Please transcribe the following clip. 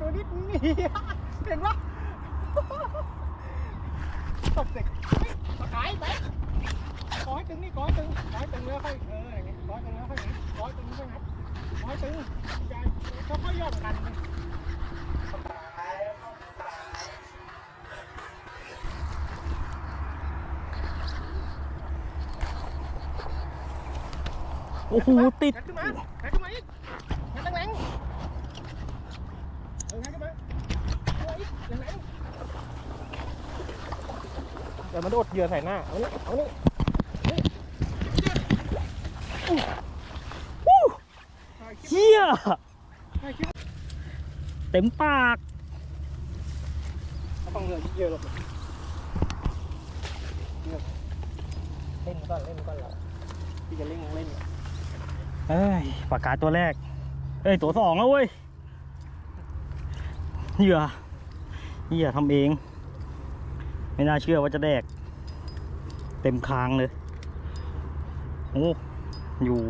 ตัวนิดนี่เห็นปะตบเด็กเฮ้ยตะขายไปขอให้ตึงนี่ขอให้ตึงขอให้ตึงแล้วค่อยเอออย่างงี้ขอให้ตึงแล้วค่อยหนีขอให้ตึงค่อยงัดขอให้ตึงใจค่อยๆย่อมกันเลยโอ้โหติด งัดขึ้นมางัดขึ้นมาอีกงัดแรงๆเอองัดขึ้นมาเอาอีกแรงๆเดี๋ยวมันโดดเหยื่อใส่หน้า เอานี่เอานี่เฮียให้คิดเต็มปากเอาฟังเหยื่อเหยื่อหลบเหยื่อเล่นก่อนเล่นก่อนแล้วพี่จะเล่นเล่นเอ้ยปากกาตัวแรก เอ้ยตัวสองแล้วเว้ยเหยื่อเหยื่อทำเอง ไม่น่าเชื่อว่าจะแดก เต็มคางเลย โอ้ อยู่